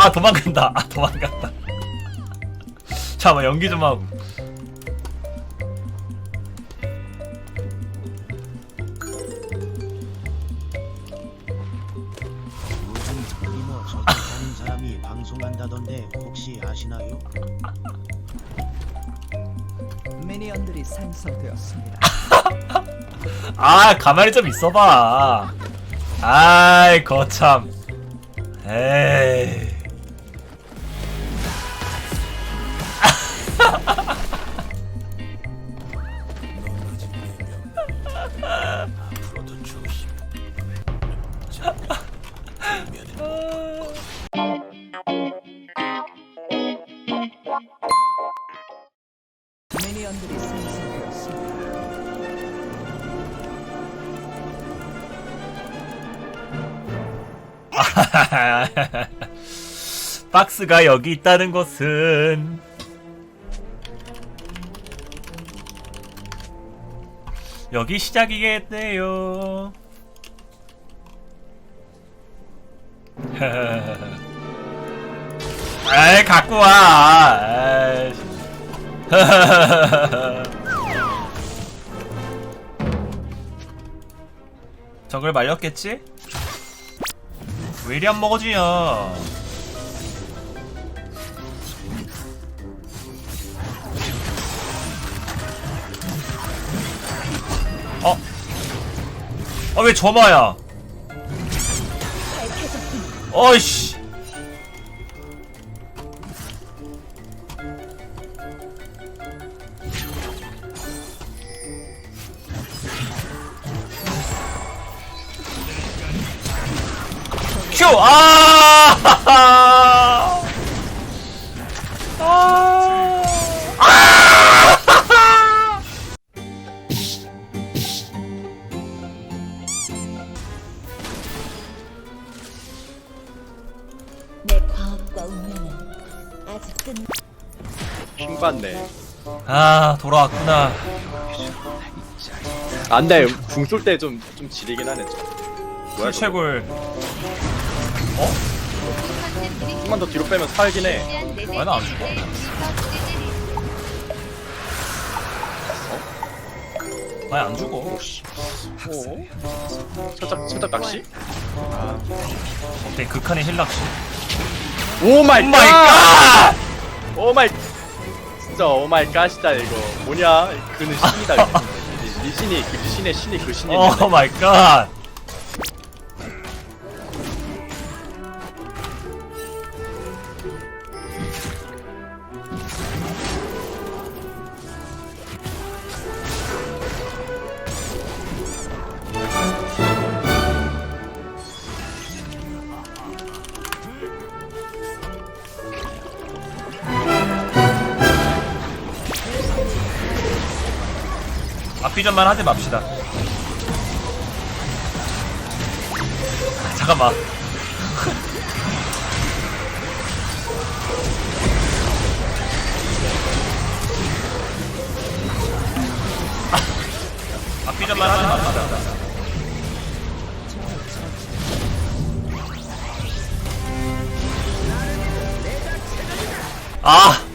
아 도망간다. 아 도망간다. 잠깐만 연기 좀 하고. 요즘 이모 저하는 사람이 방송한다던데 혹시 아시나요? 미니언들이 생성되었습니다. 아 가만히 좀 있어봐. 아이 거참. 에이 박스가 여기 있다는 것은 여기 시작이겠네요. 에이 갖고 와. 저걸 말렸겠지? 왜 이리 안 먹어지냐? 어? 아 왜 저마야? 어이씨. 큐! 아! 아! 아! 내 과학과 운명은 아직 끝. 킹 받네. 아, 돌아왔구나. 안돼 궁 쏠 때 좀 좀 지리긴 하네. 좀. 뭐야 저거. 최골. 좀만 더 뒤로 빼면 살긴 해. 왜나 안 죽어? 아니 안 죽어. 오. 살짝 살짝 낚시? 어때 극한의 힐락시. 오 마이 오 마이 갓! 오 마이. 진짜 오 마이 갓이다 이거. 뭐냐? 그는 신이다. 이거. 리- 리신이 그 리신의 신이 그 신이. 오 마이 갓. 앞비전만 하지 맙시다. 아, 잠깐만. 아, 앞비전만 하지 맙시다. 아!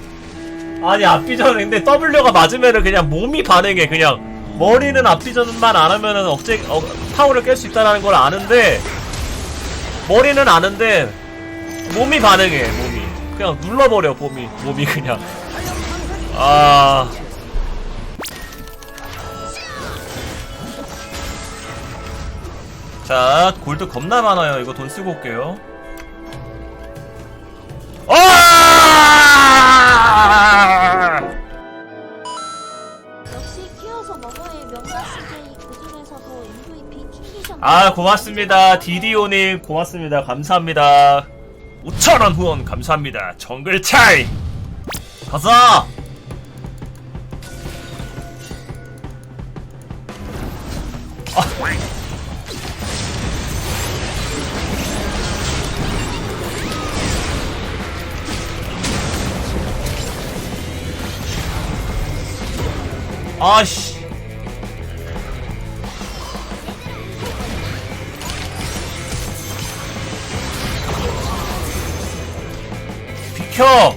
아니 앞비전 근데 W가 맞으면은 그냥 몸이 반응해 그냥 머리는 앞비전만 안 하면은 억제 어, 파워를 깰 수 있다는 걸 아는데 머리는 아는데 몸이 반응해 몸이 그냥 눌러버려 몸이 몸이 그냥 아 자, 골드 겁나 많아요. 이거 돈 쓰고 올게요. 키워서 먹어의 명가 CJ 그 중에서도 MVP 킹이셨네. 아 고맙습니다. 디디오님 고맙습니다. 감사합니다. 5천원 후원 감사합니다. 정글 차이! 가자 아. 아씨. 비켜.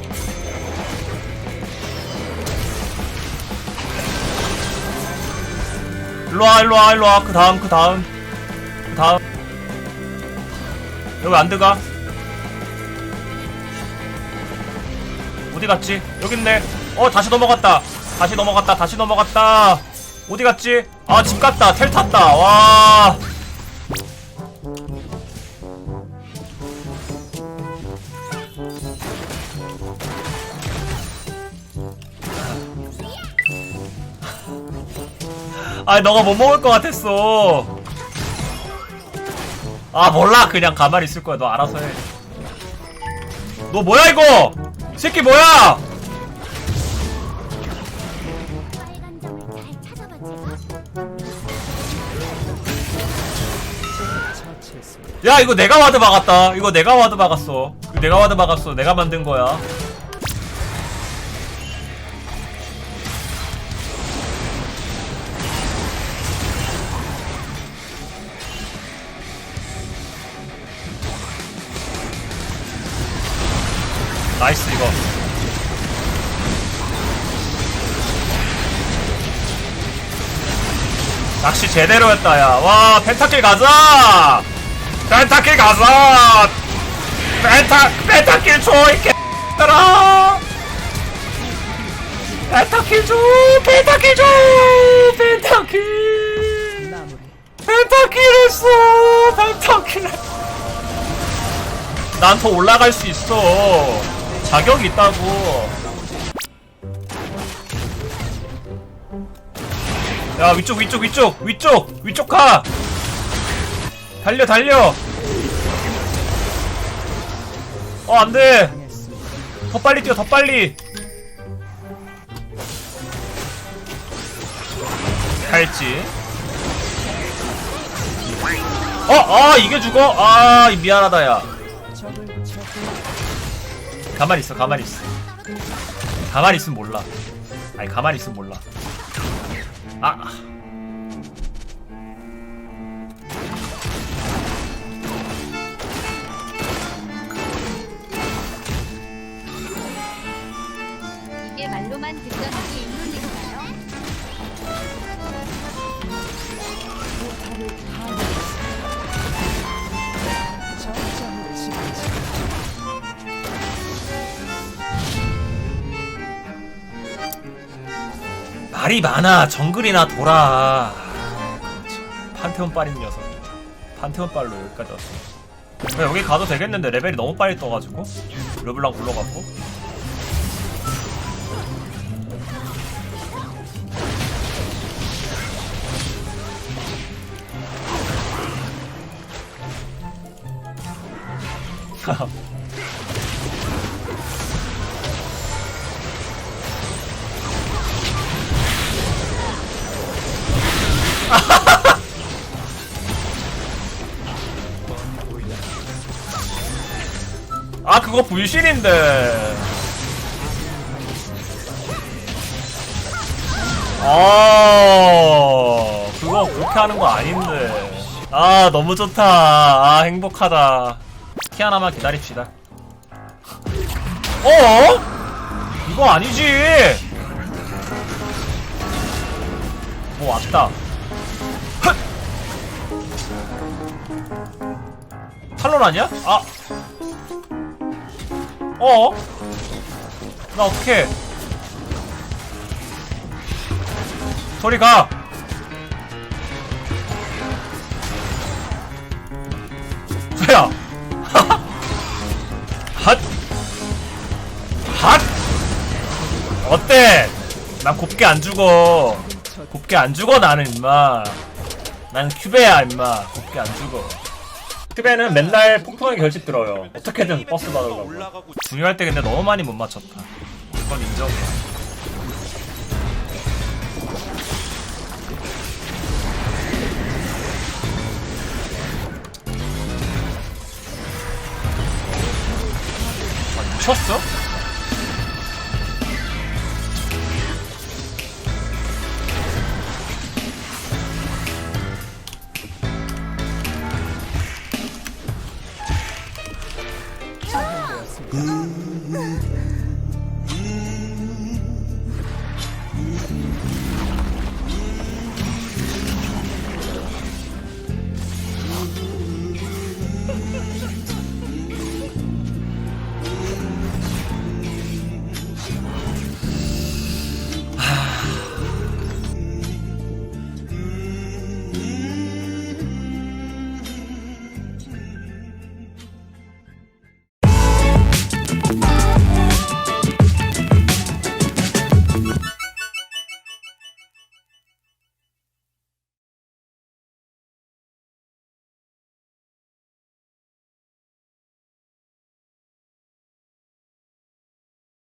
일로와 일로와 일로와. 그 다음 그 다음. 그 다음. 여기 안 들어가? 어디 갔지? 여기 있네. 어 다시 넘어갔다 다시 넘어갔다 다시 넘어갔다. 어디 갔지? 아 집 갔다. 텔 탔다. 와. 아니 너가 못 먹을 것 같았어. 아 몰라. 그냥 가만히 있을 거야. 너 알아서 해너 뭐야 이거? 이 새끼 뭐야 야 이거 내가 와드 막았다. 이거 내가 와드 막았어. 내가 와드 막았어. 내가 만든 거야. 나이스 이거. 낚시 제대로 했다 야와 펜타킬 가자 펜타킬 가자 펜타 펜타킬 줘이 개들아. 펜타킬 줘 펜타킬 줘 펜타킬. 펜타킬 했어 펜타킬. 난 더 올라갈 수 있어. 자격이 있다고. 야 위쪽 위쪽 위쪽 위쪽 위쪽 가 달려 달려 어 안돼. 더 빨리 뛰어 더 빨리 갈지 어! 아 이게 죽어? 아 미안하다 야. 가만히 있어 가만히 있어 가만히 있으면 몰라 아니 가만히 있으면 몰라 아 말이 많아. 정글이나 돌아. 판테온 빨인 녀석. 판테온 빨로 여기까지 왔어 여기 가도 되겠는데 레벨이 너무 빨리 떠가지고. 르블랑 굴러갔고 아 그거 불신인데. 아 그거 그렇게 하는 거 아닌데. 아 너무 좋다. 아 행복하다. 키 하나만 기다립시다. 어? 이거 아니지. 뭐 왔다. 헛! 탈론 아니야? 아 어? 나 어떡해 저리 가 저야 핫! 핫! 어때? 난 곱게 안 죽어 곱게 안 죽어 나는 임마 난 큐베야 임마 곱게 안 죽어 큐베는 맨날 폭풍하게 결집 들어요. 어떻게든 버스 받으려고. 중요할 때 근데 너무 많이 못 맞췄다. 그건 인정해 아, 미쳤어?